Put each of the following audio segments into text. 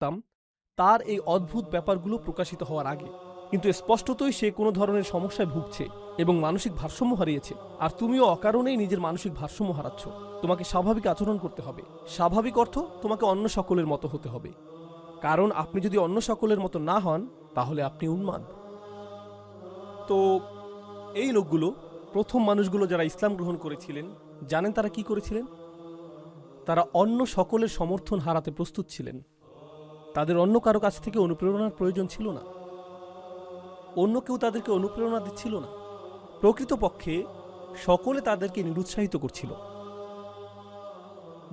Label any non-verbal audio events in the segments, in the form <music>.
থাকতাম তার এই অদ্ভুত ব্যাপারগুলো প্রকাশিত হওয়ার আগে। কিন্তু স্পষ্টতই সে কোনো ধরনের সমস্যায় ভুগছে এবং মানসিক ভারসাম্য হারিয়েছে। আর তুমিও অকারণেই নিজের মানসিক ভারসাম্য হারাচ্ছ। তোমাকে স্বাভাবিক আচরণ করতে হবে। স্বাভাবিক অর্থ তোমাকে অন্য সকলের মতো হতে হবে। কারণ আপনি যদি অন্য সকলের মতো না হন, তাহলে আপনি উন্মাদ। তো, এই লোকগুলো, প্রথম মানুষগুলো যারা ইসলাম গ্রহণ করেছিলেন, জানেন তারা কি করেছিলেন? তারা অন্য সকলের সমর্থন হারাতে প্রস্তুত ছিলেন। তাদের অন্য কারও কাছ থেকে অনুপ্রেরণার প্রয়োজন ছিল না। অন্য কেউ তাদেরকে অনুপ্রেরণা দিচ্ছিল না। প্রকৃতপক্ষে সকলে তাদেরকে নিরুৎসাহিত করছিল।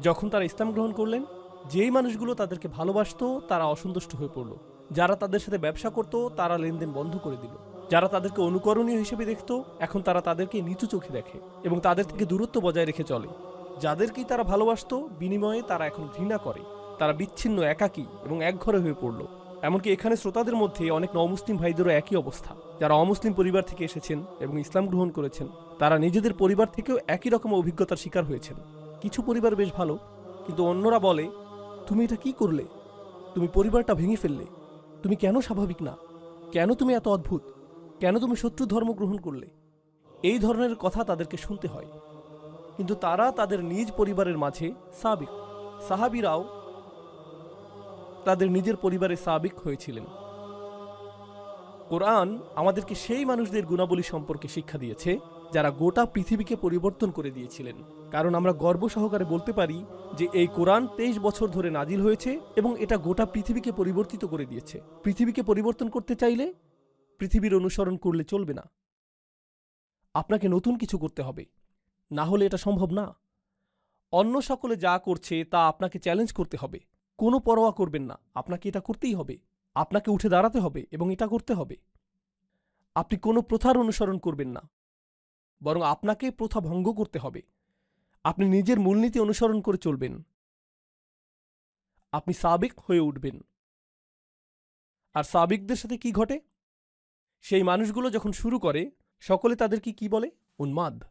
যখন তারা ইসলাম গ্রহণ করলেন, যেই মানুষগুলো তাদেরকে ভালোবাসত, তারা অসন্তুষ্ট হয়ে পড়ল। যারা তাদের সাথে ব্যবসা করত, তারা লেনদেন বন্ধ করে দিল। যারা তাদেরকে অনুকরণীয় হিসেবে দেখত, এখন তারা তাদেরকে নিচু চোখে দেখে এবং তাদের থেকে দূরত্ব বজায় রেখে চলে। যাদেরকেই তারা ভালোবাসত, বিনিময়ে তারা এখন ঘৃণা করে। তারা বিচ্ছিন্ন, একাকী এবং একঘরে হয়ে পড়ল। এমনকি এখানে শ্রোতাদের মধ্যে অনেক নমুসলিম ভাইদেরও একই অবস্থা। যারা অমুসলিম পরিবার থেকে এসেছেন এবং ইসলাম গ্রহণ করেছেন, তারা নিজেদের পরিবার থেকেও একই রকম অভিজ্ঞতার শিকার হয়েছেন। কিছু পরিবার বেশ ভালো, কিন্তু অন্যরা বলে, তুমি এটা কি করলে? তুমি পরিবারটা ভেঙে ফেললে। তুমি কেন স্বাভাবিক না? কেন তুমি এত অদ্ভুত? কেন তুমি শত্রু ধর্ম গ্রহণ করলে? এই ধরনের কথা তাদেরকে শুনতে হয়। কিন্তু তারা তাদের নিজ পরিবারের মাঝে সাবিক সাহাবিরাও তাদের নিজের পরিবারে সাবিক হয়েছিলেন। কোরআন আমাদেরকে সেই মানুষদের গুণাবলী সম্পর্কে শিক্ষা দিয়েছে, যারা গোটা পৃথিবীকে পরিবর্তন করে দিয়েছিলেন। কারণ আমরা গর্ব সহকারে বলতে পারি যে এই কোরআন তেইশ বছর ধরে নাজিল হয়েছে এবং এটা গোটা পৃথিবীকে পরিবর্তিত করে দিয়েছে। পৃথিবীকে পরিবর্তন করতে চাইলে পৃথিবীর অনুসরণ করলে চলবে না। আপনাকে নতুন কিছু করতে হবে। না হলে এটা সম্ভব না। অন্য সকলে যা করছে তা আপনাকে চ্যালেঞ্জ করতে হবে। কোনো পরোয়া করবেন না। আপনাকে এটা করতেই হবে। আপনাকে উঠে দাঁড়াতে হবে এবং এটা করতে হবে। আপনি কোনো প্রথার অনুসরণ করবেন না। বরং আপনাকে প্রথা ভঙ্গ করতে হবে। আপনি নিজের মূলনীতি অনুসরণ করে চলবেন। আপনি সাবিক হয়ে উঠবেন। আর সাবিকদের সাথে কি ঘটে? সেই মানুষগুলো যখন শুরু করে, সকলে তাদেরকে কি বলে? উন্মাদ।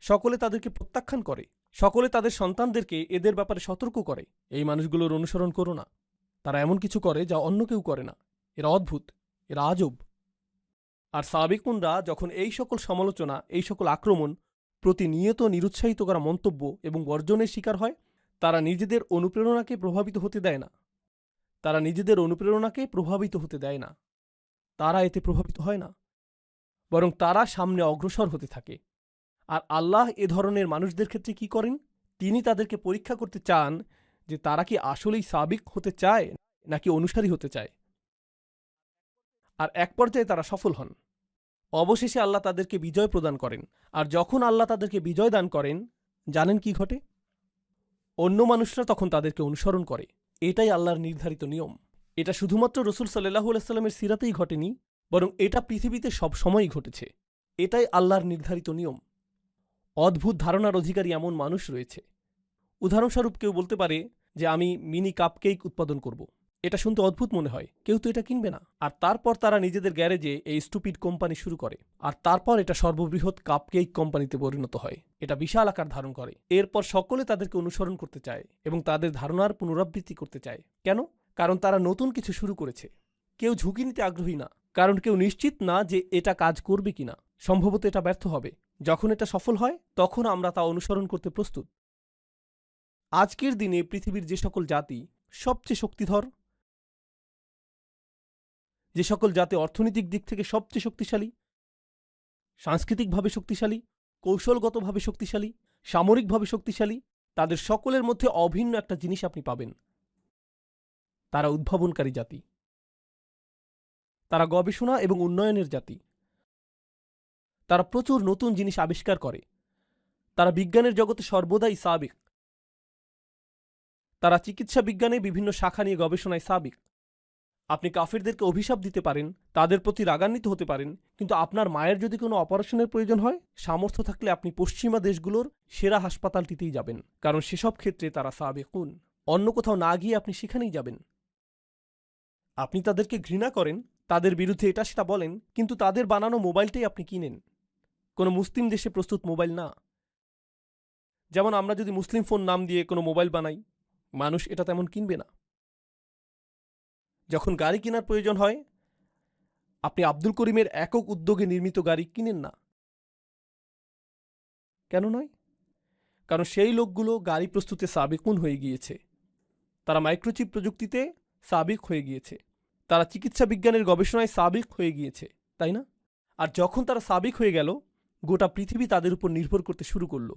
সকলে তাদেরকে প্রত্যাখ্যান করে। সকলে তাদের সন্তানদেরকে এদের ব্যাপারে সতর্ক করে। এই মানুষগুলোর অনুসরণ করো না। তারা এমন কিছু করে যা অন্য কেউ করে না। এরা অদ্ভুত। এরা আজব। আর সাবিকুনরা যখন এই সকল সমালোচনা, এই সকল আক্রমণ, প্রতিনিয়ত নিরুৎসাহিত করা মন্তব্য এবং বর্জনের শিকার হয়, তারা নিজেদের অনুপ্রেরণাকে প্রভাবিত হতে দেয় না। তারা নিজেদের অনুপ্রেরণাকে প্রভাবিত হতে দেয় না। তারা এতে প্রভাবিত হয় না। বরং তারা সামনে অগ্রসর হতে থাকে। আর আল্লাহ এ ধরনের মানুষদের ক্ষেত্রে কি করেন? তিনি তাদেরকে পরীক্ষা করতে চান যে তারা কি আসলেই সাবিক হতে চায় নাকি অনুসারী হতে চায়। আর এক পর্যায়ে তারা সফল হন। অবশেষে আল্লাহ তাদেরকে বিজয় প্রদান করেন। আর যখন আল্লাহ তাদেরকে বিজয় দান করেন, জানেন কি ঘটে? অন্য মানুষরা তখন তাদেরকে অনুসরণ করে। এটাই আল্লাহর নির্ধারিত নিয়ম। এটা শুধুমাত্র রসুল সাল্লাহু আলাইস্লামের সিরাতেই ঘটেনি, বরং এটা পৃথিবীতে সব সময়ই ঘটেছে। এটাই আল্লাহর নির্ধারিত নিয়ম। অদ্ভুত ধারণার অধিকারী এমন মানুষ রয়েছে। উদাহরণস্বরূপ কেউ বলতে পারে যে, আমি মিনি কাপকেক উৎপাদন করব। এটা শুনতে অদ্ভুত মনে হয়। কেউ তো এটা কিনবে না। আর তারপর তারা নিজেদের গ্যারেজে এই স্টুপিড কোম্পানি শুরু করে। আর তারপর এটা সর্ববৃহৎ কাপকেক কোম্পানিতে পরিণত হয়। এটা বিশাল আকার ধারণ করে। এরপর সকলে তাদেরকে অনুসরণ করতে চায় এবং তাদের ধারণার পুনরাবৃত্তি করতে চায়। কেন? কারণ তারা নতুন কিছু শুরু করেছে। কেউ ঝুঁকি নিতে আগ্রহী না। কারণ কেউ নিশ্চিত না যে এটা কাজ করবে কিনা। সম্ভবত এটা ব্যর্থ হবে। যখন এটা সফল হয়, তখন আমরা তা অনুসরণ করতে প্রস্তুত। আজকের দিনে পৃথিবীর যে সকল জাতি সবচেয়ে শক্তিধর, যে সকল জাতি অর্থনৈতিক দিক থেকে সবচেয়ে শক্তিশালী, সাংস্কৃতিকভাবে শক্তিশালী, কৌশলগতভাবে শক্তিশালী, সামরিকভাবে শক্তিশালী, তাদের সকলের মধ্যে অভিন্ন একটা জিনিস আপনি পাবেন। তারা উদ্ভাবনকারী জাতি। তারা গবেষণা এবং উন্নয়নের জাতি। তারা প্রচুর নতুন জিনিস আবিষ্কার করে। তারা বিজ্ঞানের জগতে সর্বদাই সাবিক। তারা চিকিৎসা বিজ্ঞানে বিভিন্ন শাখা নিয়ে গবেষণায় সাবিক। আপনি কাফেরদেরকে অভিশাপ দিতে পারেন, তাদের প্রতি রাগান্বিত হতে পারেন, কিন্তু আপনার মায়ের যদি কোনো অপারেশনের প্রয়োজন হয়, সামর্থ্য থাকলে আপনি পশ্চিমা দেশগুলোর সেরা হাসপাতালটিতেই যাবেন, কারণ সেসব ক্ষেত্রে তারা সাবেকুন। অন্য কোথাও না গিয়ে আপনি সেখানেই যাবেন। আপনি তাদেরকে ঘৃণা করেন, তাদের বিরুদ্ধে এটা সেটা বলেন, কিন্তু তাদের বানানো মোবাইলটাই আপনি কিনেন। কোনো মুসলিম দেশে প্রস্তুত মোবাইল না। যেমন আমরা যদি মুসলিম ফোন নাম দিয়ে কোনো মোবাইল বানাই, মানুষ এটা তেমন কিনবে না। যখন গাড়ি কেনার প্রয়োজন হয়, আপনি আব্দুল করিমের একক উদ্যোগে নির্মিত গাড়ি কিনেন না। কেন নয়? কারণ সেই লোকগুলো গাড়ি প্রস্তুতে সাবেকুন হয়ে গিয়েছে। তারা মাইক্রোচিপ প্রযুক্তিতে সাবিক হয়ে গিয়েছে। তারা চিকিৎসা বিজ্ঞানের গবেষণায় সাবিক হয়ে গিয়েছে, তাই না? আর যখন তারা সাবিক হয়ে গেল গোটা পৃথিবী তাদের উপর নির্ভর করতে শুরু করল।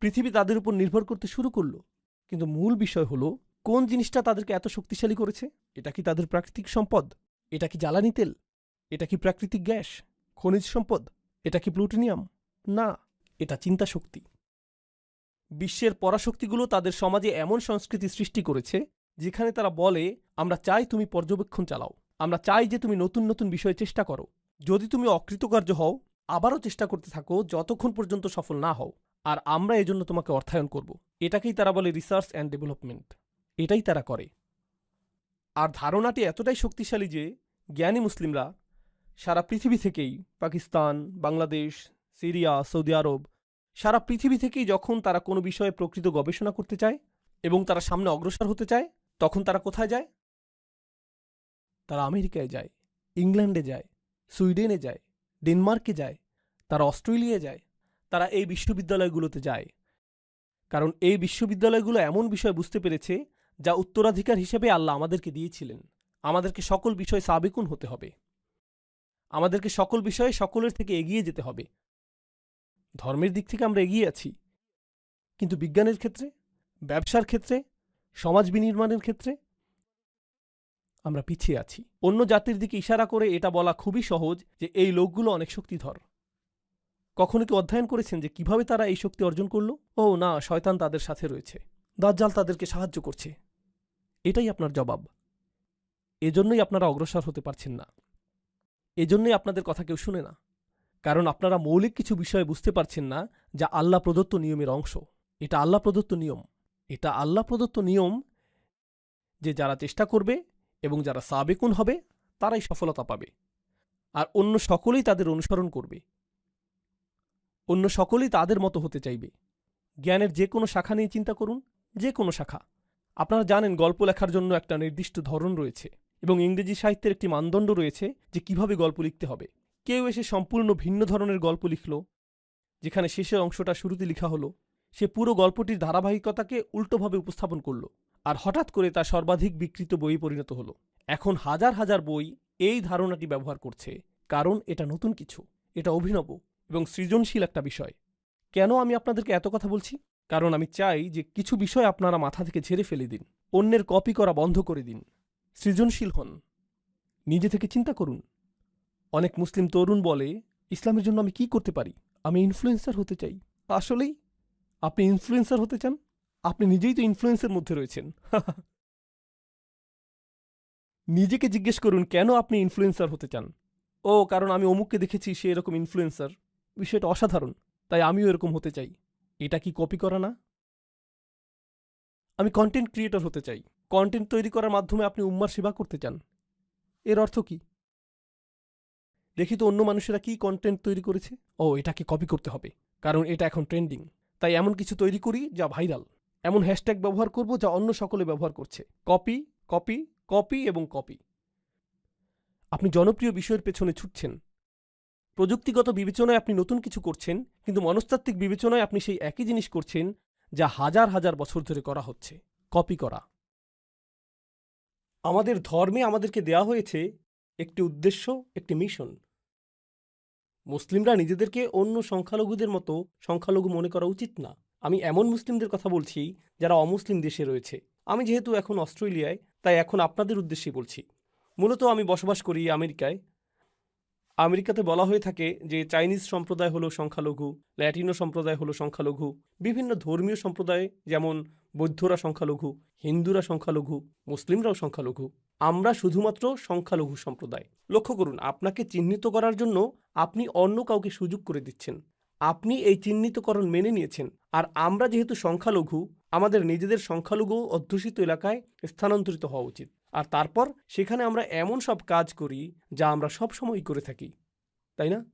পৃথিবী তাদের উপর নির্ভর করতে শুরু করল। কিন্তু মূল বিষয় হলো, কোন জিনিসটা তাদেরকে এত শক্তিশালী করেছে? এটা কি তাদের প্রাকৃতিক সম্পদ? এটা কি জ্বালানি তেল? এটা কি প্রাকৃতিক গ্যাস? খনিজ সম্পদ? এটা কি প্লুটোনিয়াম? না, এটা চিন্তা শক্তি। বিশ্বের পরাশক্তিগুলো তাদের সমাজে এমন সংস্কৃতি সৃষ্টি করেছে, যেখানে তারা বলে, আমরা চাই তুমি পর্যবেক্ষণ চালাও। আমরা চাই যে তুমি নতুন নতুন বিষয়ে চেষ্টা করো। যদি তুমি অকৃতকার্য হও আবারও চেষ্টা করতে থাকো যতক্ষণ পর্যন্ত সফল না হও। আর আমরা এজন্য তোমাকে অর্থায়ন করব। এটাকেই তারা বলে রিসার্চ অ্যান্ড ডেভেলপমেন্ট এটাই তারা করে। আর ধারণাটি এতটাই শক্তিশালী যে জ্ঞানী মুসলিমরা সারা পৃথিবী থেকেই Pakistan, Bangladesh, Syria, Saudi Arab, সারা পৃথিবী থেকেই যখন তারা কোনো বিষয়ে প্রকৃত গবেষণা করতে চায় এবং তারা সামনে অগ্রসর হতে চায়, তখন তারা কোথায় যায়? তারা আমেরিকায় যায়, ইংল্যান্ডে যায়, সুইডেনে যায় ডেনমার্কে যায়, তারা অস্ট্রেলিয়ায় যায়, তারা এই বিশ্ববিদ্যালয়গুলোতে যায়। কারণ এই বিশ্ববিদ্যালয়গুলো এমন বিষয় বুঝতে পেরেছে যা উত্তরাধিকার হিসেবে আল্লাহ আমাদেরকে দিয়েছিলেন। আমাদেরকে সকল বিষয়ে সাবেকুন হতে হবে। আমাদেরকে সকল বিষয়ে সকলের থেকে এগিয়ে যেতে হবে। ধর্মের দিক থেকে আমরা এগিয়ে আছি। কিন্তু বিজ্ঞানের ক্ষেত্রে, ব্যবসার ক্ষেত্রে, সমাজ বিনির্মাণের ক্ষেত্রে আমরা পিছিয়ে আছি। অন্য জাতির দিকে ইশারা করে এটা বলা খুবই সহজ যে এই লোকগুলো অনেক শক্তিধর। কখনো কি অধ্যয়ন করেছেন যে কীভাবে তারা এই শক্তি অর্জন করল? ও না, শয়তান তাদের সাথে রয়েছে। দাজ্জাল তাদেরকে সাহায্য করছে। এটাই আপনার জবাব। এজন্যই আপনারা অগ্রসর হতে পারছেন না। এজন্যই আপনাদের কথা কেউ শুনে না। কারণ আপনারা মৌলিক কিছু বিষয়ে বুঝতে পারছেন না যা আল্লাহ প্রদত্ত নিয়মের অংশ। এটা আল্লাহ প্রদত্ত নিয়ম। এটা আল্লাহ প্রদত্ত নিয়ম যে যারা চেষ্টা করবে এবং যারা সাবেকুন হবে, তারাই সফলতা পাবে। আর অন্য সকলেই তাদের অনুসরণ করবে। অন্য সকলেই তাদের মতো হতে চাইবে। জ্ঞানের যে কোনো শাখা নিয়ে চিন্তা করুন, যে কোনো শাখা। আপনারা জানেন গল্প লেখার জন্য একটা নির্দিষ্ট ধরন রয়েছে এবং ইংরেজি সাহিত্যের একটি মানদণ্ড রয়েছে যে কীভাবে গল্প লিখতে হবে। কেউ এসে সম্পূর্ণ ভিন্ন ধরনের গল্প লিখল, যেখানে শেষের অংশটা শুরুতে লিখা হলো। সে পুরো গল্পটির ধারাবাহিকতাকে উল্টোভাবে উপস্থাপন করল। আর হঠাৎ করে তা সর্বাধিক বিকৃত বই পরিণত হলো। এখন হাজার হাজার বই এই ধারণাটি ব্যবহার করছে, কারণ এটা নতুন কিছু, এটা অভিনব এবং সৃজনশীল একটা বিষয়। কেন আমি আপনাদেরকে এত কথা বলছি? কারণ আমি চাই যে কিছু বিষয় আপনারা মাথা থেকে ঝেড়ে ফেলে দিন, অন্যের কপি করা বন্ধ করে দিন। সৃজনশীল হন, নিজে থেকে চিন্তা করুন। অনেক মুসলিম তরুণ বলে, ইসলামের জন্য আমি কি করতে পারি? আমি ইনফ্লুয়েন্সার হতে চাই। আসলেই, আপনি ইনফ্লুয়েন্সার হতে চান? আপনি নিজেই তো ইনফ্লুয়েন্সের মধ্যে রয়েছেন। <laughs> নিজেকে জিজ্ঞেস করুন, কেন আপনি ইনফ্লুয়েন্সার হতে চান? ও, কারণ আমি অমুককে দেখেছি, সে এরকম ইনফ্লুয়েন্সার বিষয়টা অসাধারণ, তাই আমিও এরকম হতে চাই। এটা কি কপি করা না? আমি কন্টেন্ট ক্রিয়েটর হতে চাই। কন্টেন্ট তৈরি করার মাধ্যমে আপনি উম্মার সেবা করতে চান। এর অর্থ কি? দেখি তো অন্য মানুষেরা কি কন্টেন্ট তৈরি করেছে। ও, এটাকে কপি করতে হবে, কারণ এটা এখন ট্রেন্ডিং তাই এমন কিছু তৈরি করি যা ভাইরাল এমন হ্যাশট্যাগ ব্যবহার করব যা অন্য সকলে ব্যবহার করছে। কপি কপি কপি এবং কপি। আপনি জনপ্রিয় বিষয়ের পেছনে ছুটছেন। প্রযুক্তিগত বিবেচনায় আপনি নতুন কিছু করছেন, কিন্তু মনস্তাত্ত্বিক বিবেচনায় আপনি সেই একই জিনিস করছেন যা হাজার হাজার বছর ধরে করা হচ্ছে। কপি করা। আমাদের ধর্মে আমাদেরকে দেয়া হয়েছে একটি উদ্দেশ্য, একটি মিশন। মুসলিমরা নিজেদেরকে অন্য সংখ্যালঘুদের মতো সংখ্যালঘু মনে করা উচিত না। আমি এমন মুসলিমদের কথা বলছি যারা অমুসলিম দেশে রয়েছে। আমি যেহেতু এখন অস্ট্রেলিয়ায়, তাই এখন আপনাদের উদ্দেশ্যে বলছি। মূলত আমি বসবাস করি আমেরিকায়। আমেরিকাতে বলা হয়ে থাকে যে চাইনিজ সম্প্রদায় হলো সংখ্যালঘু, ল্যাটিনো সম্প্রদায় হলো সংখ্যালঘু, বিভিন্ন ধর্মীয় সম্প্রদায় যেমন বৌদ্ধরা সংখ্যালঘু, হিন্দুরা সংখ্যালঘু, মুসলিমরাও সংখ্যালঘু। আমরা শুধুমাত্র সংখ্যালঘু সম্প্রদায়। লক্ষ্য করুন, আপনাকে চিহ্নিত করার জন্য আপনি অন্য কাউকে সুযোগ করে দিচ্ছেন। আপনি এই চিহ্নিতকরণ মেনে নিয়েছেন। আর আমরা যেহেতু সংখ্যালঘু, আমাদের নিজেদের সংখ্যালঘু অধ্যুষিত এলাকায় স্থানান্তরিত হওয়া উচিত। আর তারপর সেখানে আমরা এমন সব কাজ করি যা আমরা সব সময়ই করে থাকি। তাই না?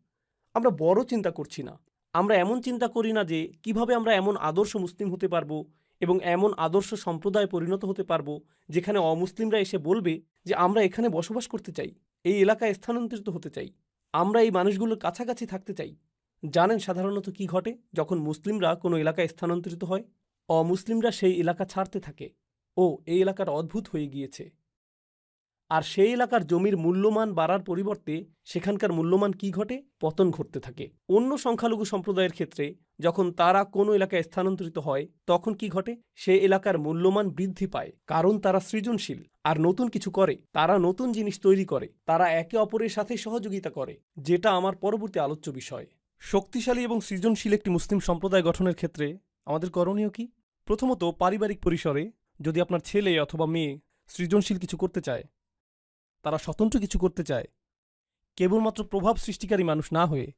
আমরা বড় চিন্তা করছি না। আমরা এমন চিন্তা করি না যে কীভাবে আমরা এমন আদর্শ মুসলিম হতে পারব এবং এমন আদর্শ সম্প্রদায় পরিণত হতে পারব যেখানে অমুসলিমরা এসে বলবে যে আমরা এখানে বসবাস করতে চাই, এই এলাকায় স্থানান্তরিত হতে চাই। আমরা এই মানুষগুলোর কাছাকাছি থাকতে চাই। জানেন সাধারণত কি ঘটে? যখন মুসলিমরা কোনো এলাকায় স্থানান্তরিত হয়, অমুসলিমরা সেই এলাকা ছাড়তে থাকে। ও, এই এলাকার অদ্ভুত হয়ে গিয়েছে। আর সেই এলাকার জমির মূল্যমান বাড়ার পরিবর্তে সেখানকার মূল্যমান কি ঘটে? পতন ঘটতে থাকে। অন্য সংখ্যালঘু সম্প্রদায়ের ক্ষেত্রে যখন তারা কোনো এলাকায় স্থানান্তরিত হয়, তখন কি ঘটে? সে এলাকার মূল্যমান বৃদ্ধি পায়, কারণ তারা সৃজনশীল। আর নতুন কিছু করে, তারা নতুন জিনিস তৈরি করে, তারা একে অপরের সাথে সহযোগিতা করে, যেটা আমার পরবর্তী আলোচ্য বিষয়। শক্তিশালী এবং সৃজনশীল একটি মুসলিম সম্প্রদায় গঠনের ক্ষেত্রে আমাদের করণীয় কি? প্রথমত, পারিবারিক পরিসরে যদি আপনার ছেলে অথবা মেয়ে সৃজনশীল কিছু করতে চায়, তারা স্বতন্ত্র কিছু করতে চায়, কেবলমাত্র প্রভাব সৃষ্টিকারী মানুষ না হয়ে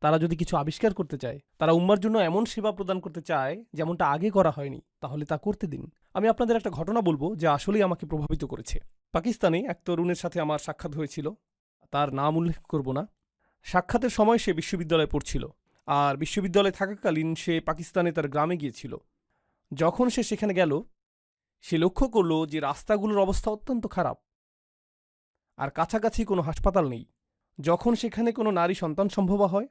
তারা যদি কিছু আবিষ্কার করতে চায়, তারা উম্মার জন্য এমন সেবা প্রদান করতে চায় যেমনটা আগে করা হয়নি, তাহলে তা করতে দিন। আমি আপনাদের একটা ঘটনা বলব যা আসলেই আমাকে প্রভাবিত করেছে। পাকিস্তানে এক তরুণের সাথে আমার সাক্ষাৎ হয়েছিল। তার নাম উল্লেখ করব না। সাক্ষাতের সময় সে বিশ্ববিদ্যালয়ে পড়ছিল, আর বিশ্ববিদ্যালয়ে থাকাকালীন সে পাকিস্তানে তার গ্রামে গিয়েছিল। যখন সে সেখানে গেল, সে লক্ষ্য করল যে রাস্তাগুলোর অবস্থা অত্যন্ত খারাপ। আর কাছাকাছি কোনো হাসপাতাল নেই। যখন সেখানে কোনো নারী সন্তান সম্ভব হয়,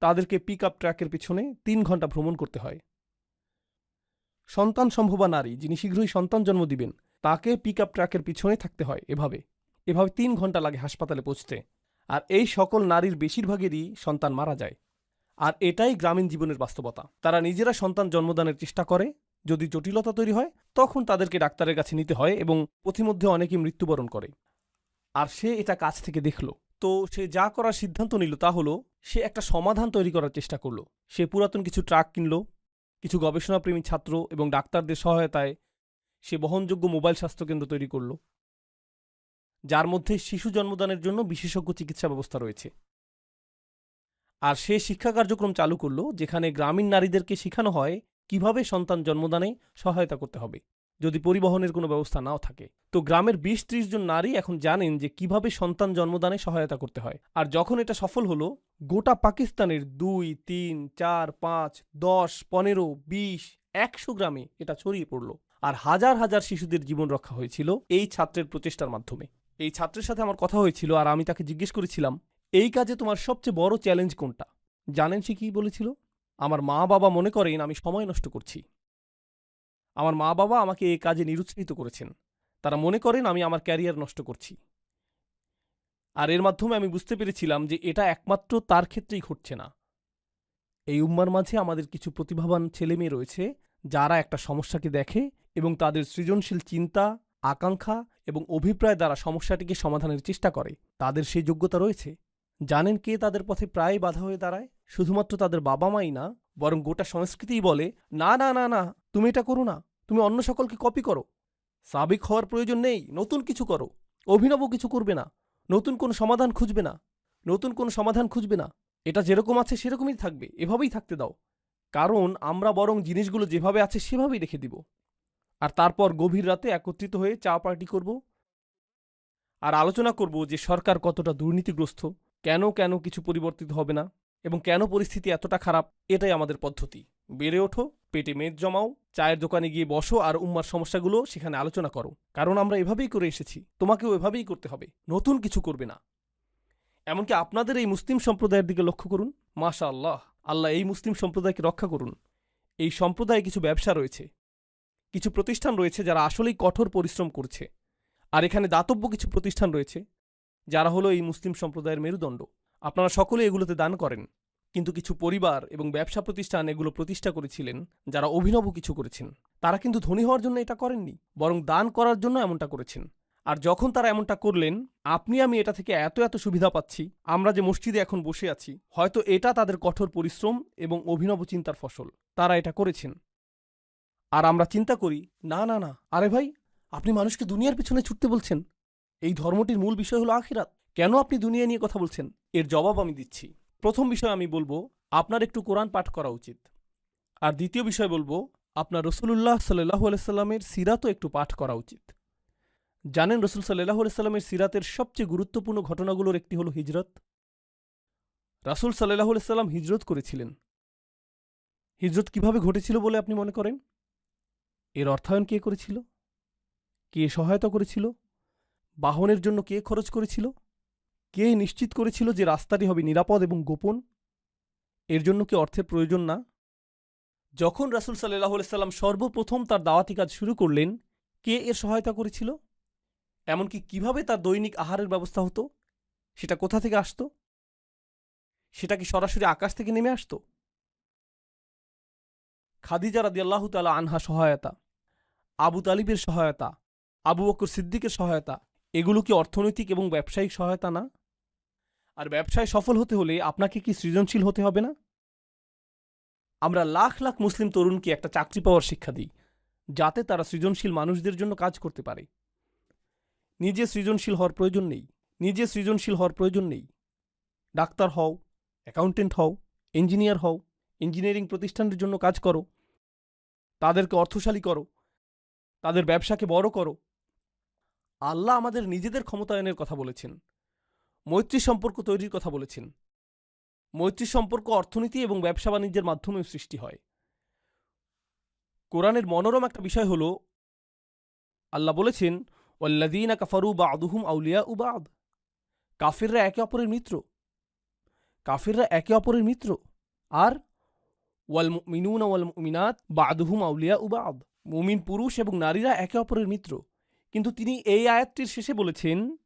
তাদেরকে পিক আপ ট্র্যাকের পিছনে তিন ঘণ্টা ভ্রমণ করতে হয়। সন্তান সম্ভবা নারী যিনি শীঘ্রই সন্তান জন্ম দিবেন, তাকে পিক আপ ট্র্যাকের পিছনে থাকতে হয় এভাবে। এভাবে তিন ঘণ্টা লাগে হাসপাতালে পৌঁছতে। আর এই সকল নারীর বেশিরভাগেরই সন্তান মারা যায়। আর এটাই গ্রামীণ জীবনের বাস্তবতা। তারা নিজেরা সন্তান জন্মদানের চেষ্টা করে, যদি জটিলতা তৈরি হয়, তখন তাদেরকে ডাক্তারের কাছে নিতে হয় এবং পথিমধ্যে অনেকে মৃত্যুবরণ করে। আর সে এটা কাছ থেকে দেখল। তো সে যা করার সিদ্ধান্ত নিল তা হলো, সে একটা সমাধান তৈরি করার চেষ্টা করল। সে পুরাতন কিছু ট্রাক কিনল, কিছু গবেষণাপ্রেমী ছাত্র এবং ডাক্তারদের সহায়তায় সে বহনযোগ্য মোবাইল স্বাস্থ্যকেন্দ্র তৈরি করল। যার মধ্যে শিশু জন্মদানের জন্য বিশেষজ্ঞ চিকিৎসা ব্যবস্থা রয়েছে। আর সে শিক্ষা কার্যক্রম চালু করল, যেখানে গ্রামীণ নারীদেরকে শেখানো হয় কীভাবে সন্তান জন্মদানে সহায়তা করতে হবে, যদি পরিবহনের কোনো ব্যবস্থা নাও থাকে। তো গ্রামের বিশ ত্রিশ জন নারী এখন জানেন যে কীভাবে সন্তান জন্মদানে সহায়তা করতে হয়। আর যখন এটা সফল হলো, গোটা পাকিস্তানের দুই, তিন, চার, পাঁচ, দশ, পনেরো, বিশ, একশো গ্রামে এটা ছড়িয়ে পড়ল। আর হাজার হাজার শিশুদের জীবন রক্ষা হয়েছিল এই ছাত্রের প্রচেষ্টার মাধ্যমে। এই ছাত্রের সাথে আমার কথা হয়েছিল আর আমি তাকে জিজ্ঞেস করেছিলাম, এই কাজে তোমার সবচেয়ে বড় চ্যালেঞ্জ কোনটা? জানেন সে কি বলেছিল? আমার মা বাবা মনে করেন আমি সময় নষ্ট করছি। আমার মা বাবা আমাকে এই কাজে নিরুৎসাহিত করেছেন। তারা মনে করেন আমি আমার ক্যারিয়ার নষ্ট করছি। আর এর মাধ্যমে আমি বুঝতে পেরেছিলাম যে এটা একমাত্র তার ক্ষেত্রেই ঘটছে না। এই উম্মার মাঝে আমাদের কিছু প্রতিভাবান ছেলেমেয়ে রয়েছে, যারা একটা সমস্যাকে দেখে এবং তাদের সৃজনশীল চিন্তা, আকাঙ্ক্ষা এবং অভিপ্রায় দ্বারা সমস্যাটিকে সমাধানের চেষ্টা করে। তাদের সেই যোগ্যতা রয়েছে। জানেন কে তাদের পথে প্রায় বাধা হয়ে দাঁড়ায়? শুধুমাত্র তাদের বাবা মাই না, বরং গোটা সংস্কৃতিই বলে, না না না না, তুমি এটা করো না। তুমি অন্য সকলকে কপি করো। সাবিক হওয়ার প্রয়োজন নেই, নতুন কিছু করো। অভিনব কিছু করবে না। নতুন কোনো সমাধান খুঁজবে না। নতুন কোনো সমাধান খুঁজবে না। এটা যেরকম আছে সেরকমই থাকবে। এভাবেই থাকতে দাও। কারণ আমরা বরং জিনিসগুলো যেভাবে আছে সেভাবেই রেখে দিব। আর তারপর গভীর রাতে একত্রিত হয়ে চা পার্টি করব। আর আলোচনা করব যে সরকার কতটা দুর্নীতিগ্রস্ত, কেন কেন কিছু পরিবর্তিত হবে না এবং কেন পরিস্থিতি এতটা খারাপ, এটাই আমাদের পদ্ধতি। বেড়ে ওঠো, পেটে মেদ জমাও, চায়ের দোকানে গিয়ে বসো আর উম্মার সমস্যাগুলো সেখানে আলোচনা করো। কারণ আমরা এভাবেই করে এসেছি, তোমাকেও এভাবেই করতে হবে, নতুন কিছু করবে না। এমনকি আপনাদের এই মুসলিম সম্প্রদায়ের দিকে লক্ষ্য করুন। মাশা আল্লাহ আল্লাহ এই মুসলিম সম্প্রদায়কে রক্ষা করুন। এই সম্প্রদায়ে কিছু ব্যবসা রয়েছে কিছু প্রতিষ্ঠান রয়েছে যারা আসলেই কঠোর পরিশ্রম করছে। আর এখানে দাতব্য কিছু প্রতিষ্ঠান রয়েছে, যারা হলো এই মুসলিম সম্প্রদায়ের মেরুদণ্ড। আপনারা সকলে এগুলোতে দান করেন। কিন্তু কিছু পরিবার এবং ব্যবসা প্রতিষ্ঠান এগুলো প্রতিষ্ঠা করেছিলেন, যারা অভিনব কিছু করেছেন। তারা কিন্তু ধনী হওয়ার জন্য এটা করেননি, বরং দান করার জন্য এমনটা করেছেন। আর যখন তারা এমনটা করলেন, আপনি আমি এটা থেকে এত এত সুবিধা পাচ্ছি, আমরা যে মসজিদে এখন বসে আছি, হয়তো এটা তাদের কঠোর পরিশ্রম এবং অভিনব চিন্তার ফসল। তারা এটা করেছেন। আর আমরা চিন্তা করি, না না না, আরে ভাই, আপনি মানুষকে দুনিয়ার পিছনে ছুটতে বলছেন। এই ধর্মটির মূল বিষয় হলো আখিরাত। কেন আপনি দুনিয়া নিয়ে কথা বলছেন? এর জবাব আমি দিচ্ছি। প্রথম বিষয় আমি বলব, আপনার একটু কোরআন পাঠ করা উচিত। আর দ্বিতীয় বিষয় বলব, আপনার রসুল্লাহ সাল্লাহ আলাইস্লামের সিরাতও একটু পাঠ করা উচিত। জানেন রসুল সাল্লাহ আলাইস্লামের সিরাতের সবচেয়ে গুরুত্বপূর্ণ ঘটনাগুলোর একটি হলো হিজরত। রাসুল সাল্লাহ আলাইস্লাম হিজরত করেছিলেন। হিজরত কীভাবে ঘটেছিল বলে আপনি মনে করেন? এর অর্থায়ন কে করেছিল? কে সহায়তা করেছিল? বাহনের জন্য কে খরচ করেছিল? কে নিশ্চিত করেছিল যে রাস্তাটি হবে নিরাপদ এবং গোপন? এর জন্য কি অর্থের প্রয়োজন না? যখন রাসুল সাল্লাহ সাল্লাম সর্বপ্রথম তার দাওয়াতি কাজ শুরু করলেন, কে এর সহায়তা করেছিল? এমনকি কীভাবে তার দৈনিক আহারের ব্যবস্থা হতো? সেটা কোথা থেকে আসতো? সেটা কি সরাসরি আকাশ থেকে নেমে আসতো? খাদিজা রাদিয়াল্লাহু তালা আনহা সহায়তা। আবু তালিবের সহায়তা, আবু বকর সিদ্দিকের সহায়তা, এগুলো কি অর্থনৈতিক এবং ব্যবসায়িক সহায়তা না? আর ব্যবসায় সফল হতে হলে আপনাকে কি সৃজনশীল হতে হবে না? আমরা লাখ লাখ মুসলিম তরুণকে একটা চাকরি পাওয়ার শিক্ষা দিই, যাতে তারা সৃজনশীল মানুষদের জন্য কাজ করতে পারে। নিজে সৃজনশীল হওয়ার প্রয়োজন নেই, নিজে সৃজনশীল হওয়ার প্রয়োজন নেই। ডাক্তার হও, অ্যাকাউন্টেন্ট হও, ইঞ্জিনিয়ার হও, ইঞ্জিনিয়ারিং প্রতিষ্ঠানের জন্য কাজ করো, তাদেরকে অর্থশালী করো তাদের ব্যবসাকে বড় করো। আল্লাহ আমাদের নিজেদের ক্ষমতায়নের কথা বলেছেন। মৈত্রী সম্পর্ক তৈরির কথা বলেছেন। মৈত্রী সম্পর্ক অর্থনীতি এবং ব্যবসা বাণিজ্যের মাধ্যমেও সৃষ্টি হয়। কোরআনের মনোরম একটা বিষয় হল, আল্লাহ বলেছেন ওল্লাদিনা কাফারু বা আদুহুম আউলিয়া উবাদ কাফিররা একে অপরের মিত্র। কাফিররা একে অপরের মিত্র। আর, ওয়াল মিনুন ওয়াল মিনাত বা আদুহুম আউলিয়া উবাদ মুমিন পুরুষ এবং নারীরা একে অপরের মিত্র। কিন্তু তিনি এই আয়াতটির শেষে বলেছেন,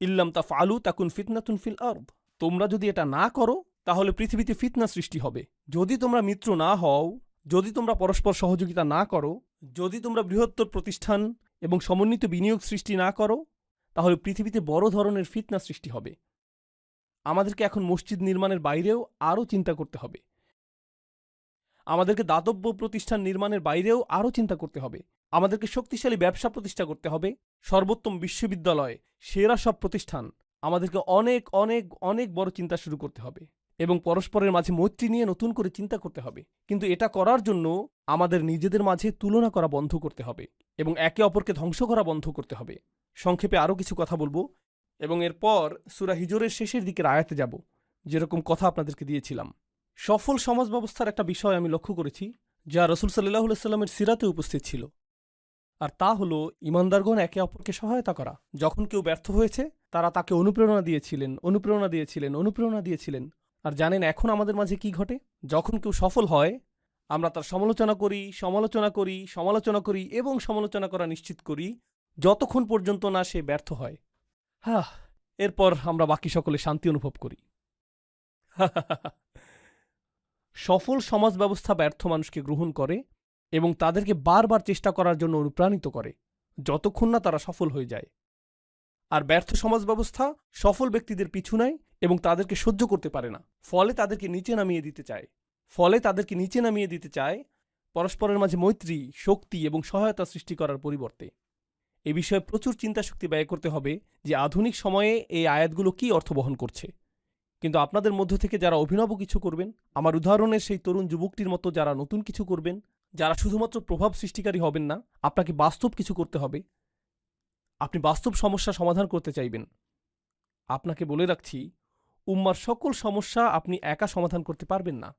ইল্লাম তা ফালু তাকুন ফিতনাতুন ফিল আর্দ। তোমরা যদি এটা না করো, তাহলে পৃথিবীতে ফিতনা সৃষ্টি হবে। যদি তোমরা মিত্র না হও, যদি তোমরা পরস্পর সহযোগিতা না করো, যদি তোমরা বৃহত্তর প্রতিষ্ঠান এবং সমন্বিত বিনিয়োগ সৃষ্টি না করো, তাহলে পৃথিবীতে বড় ধরনের ফিতনা সৃষ্টি হবে। আমাদেরকে এখন মসজিদ নির্মাণের বাইরেও আরও চিন্তা করতে হবে। আমাদেরকে দাতব্য প্রতিষ্ঠান নির্মাণের বাইরেও আরও চিন্তা করতে হবে। আমাদেরকে শক্তিশালী ব্যবসা প্রতিষ্ঠা করতে হবে। সর্বোত্তম বিশ্ববিদ্যালয়, সেরা সব প্রতিষ্ঠান, আমাদেরকে অনেক অনেক অনেক বড় চিন্তা শুরু করতে হবে। এবং পরস্পরের মাঝে মৈত্রী নিয়ে নতুন করে চিন্তা করতে হবে। কিন্তু এটা করার জন্য আমাদের নিজেদের মাঝে তুলনা করা বন্ধ করতে হবে এবং একে অপরকে ধ্বংস করা বন্ধ করতে হবে। সংক্ষেপে আরও কিছু কথা বলব এবং এরপর সুরা হিজোরের শেষের দিকের আয়াতে যাব। যেরকম কথা আপনাদেরকে দিয়েছিলাম। সফল সমাজ ব্যবস্থার একটা বিষয় আমি লক্ষ্য করেছি, যা রসুল সাল্লাহ সাল্লামের সিরাতে উপস্থিত ছিল। আর তা হল, ইমানদারগণ একে অপরকে সহায়তা করা। যখন কেউ ব্যর্থ হয়েছে, তারা তাকে অনুপ্রেরণা দিয়েছিলেন অনুপ্রেরণা দিয়েছিলেন অনুপ্রেরণা দিয়েছিলেন। আর জানেন এখন আমাদের মাঝে কি ঘটে? যখন কেউ সফল হয়, আমরা তার সমালোচনা করি সমালোচনা করি সমালোচনা করি এবং সমালোচনা করা নিশ্চিত করি, যতক্ষণ পর্যন্ত না সে ব্যর্থ হয়। হ্যাঁ এরপর আমরা বাকি সকলে শান্তি অনুভব করি। <laughs> সফল সমাজ ব্যবস্থা ব্যর্থ মানুষকে গ্রহণ করে এবং তাদেরকে বারবার চেষ্টা করার জন্য অনুপ্রাণিত করে, যতক্ষণ না তারা সফল হয়ে যায়। আর ব্যর্থ সমাজ ব্যবস্থা সফল ব্যক্তিদের পিছু নেয় এবং তাদেরকে সহ্য করতে পারে না। ফলে তাদেরকে নিচে নামিয়ে দিতে চায়। ফলে তাদেরকে নিচে নামিয়ে দিতে চায় পরস্পরের মাঝে মৈত্রী, শক্তি এবং সহায়তা সৃষ্টি করার পরিবর্তে। এ বিষয়ে প্রচুর চিন্তা শক্তি ব্যয় করতে হবে যে আধুনিক সময়ে এই আয়াতগুলো কি অর্থ বহন করছে। কিন্তু আপনাদের মধ্য থেকে যারা অভিনব কিছু করবেন, আমার উদাহরণের সেই তরুণ যুবকটির মতো যারা নতুন কিছু করবেন, যারা শুধুমাত্র প্রভাব সৃষ্টিকারী হবেন না, আপনাকে বাস্তব কিছু করতে হবে। আপনি বাস্তব সমস্যা সমাধান করতে চাইবেন। আপনাকে বলে রাখছি, উম্মার সকল সমস্যা আপনি একা সমাধান করতে পারবেন না।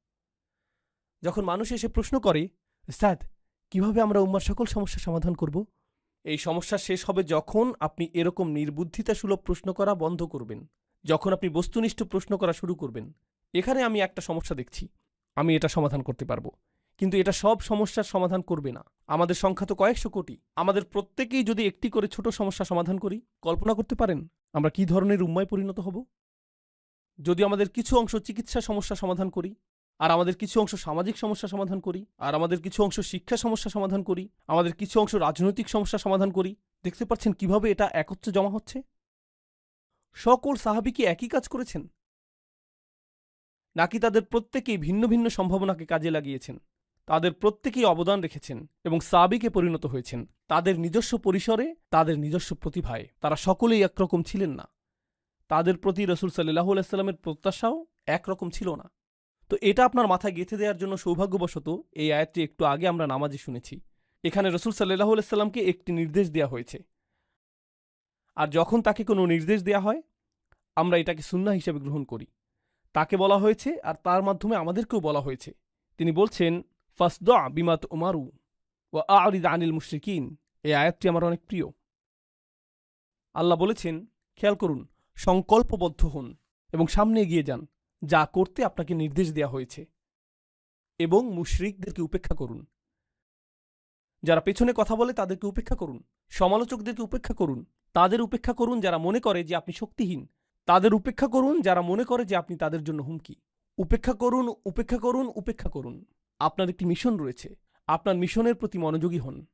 যখন মানুষ এসে প্রশ্ন করে স্যাদ কীভাবে আমরা উম্মার সকল সমস্যা সমাধান করব? এই সমস্যা শেষ হবে যখন আপনি এরকম নির্বুদ্ধিতা সুলভ প্রশ্ন করা বন্ধ করবেন। যখন আপনি বস্তুনিষ্ঠ প্রশ্ন করা শুরু করবেন, এখানে আমি একটা সমস্যা দেখছি। আমি এটা সমাধান করতে পারব। কিন্তু এটা সব সমস্যার সমাধান করবে না। আমাদের সংখ্যা তো কয়েকশো কোটি। আমাদের প্রত্যেকেই যদি একটি করে ছোট সমস্যা সমাধান করি, কল্পনা করতে পারেন, আমরা কি ধরনের উম্মায় পরিণত হব? যদি আমাদের কিছু অংশ চিকিৎসা সমস্যা সমাধান করি, আর আমাদের কিছু অংশ সামাজিক সমস্যা সমাধান করি, আর আমাদের কিছু অংশ শিক্ষা সমস্যা সমাধান করি, আমাদের কিছু অংশ রাজনৈতিক সমস্যা সমাধান করি, দেখতে পাচ্ছেন কীভাবে এটা একত্রে জমা হচ্ছে? সকল সাহাবি কি একই কাজ করেছেন? নাকি তাদের প্রত্যেকেই ভিন্ন ভিন্ন সম্ভাবনাকে কাজে লাগিয়েছেন? তাদের প্রত্যেকেই অবদান রেখেছেন এবং সাবিকে পরিণত হয়েছেন। তাদের নিজস্ব পরিসরে, তাদের নিজস্ব প্রতিভায়। তারা সকলেই একরকম ছিলেন না। তাদের প্রতি রসুল সাল্লাহ আলাইস্লামের প্রত্যাশাও একরকম ছিল না। তো এটা আপনার মাথায় গেঁথে দেওয়ার জন্য সৌভাগ্যবশত এই আয়াতটি একটু আগে আমরা নামাজে শুনেছি। এখানে রসুল সাল্লাহ আলাইস্লামকে একটি নির্দেশ দেওয়া হয়েছে। আর যখন তাকে কোনো নির্দেশ দেওয়া হয়, আমরা এটাকে সুন্না হিসেবে গ্রহণ করি। তাকে বলা হয়েছে আর তার মাধ্যমে আমাদেরকেও বলা হয়েছে। তিনি বলছেন, ফাসদ বিমাত উমারু ও আরিদ আনিল মুশরিকিন। এই আয়াতটি আমার অনেক প্রিয়। আল্লাহ বলেছেন, খেয়াল করুন, সংকল্পবদ্ধ হন এবং সামনে এগিয়ে যান। যা করতে আপনাকে নির্দেশ দেওয়া হয়েছে এবং মুশরিকদেরকে উপেক্ষা করুন। যারা পেছনে কথা বলে তাদেরকে উপেক্ষা করুন। সমালোচকদেরকে উপেক্ষা করুন। তাদের উপেক্ষা করুন যারা মনে করে যে আপনি শক্তিহীন। তাদের উপেক্ষা করুন যারা মনে করে যে আপনি তাদের জন্য হুমকি। উপেক্ষা করুন উপেক্ষা করুন উপেক্ষা করুন। আপনার একটি মিশন রয়েছে। আপনার মিশনের প্রতি মনোযোগী হন।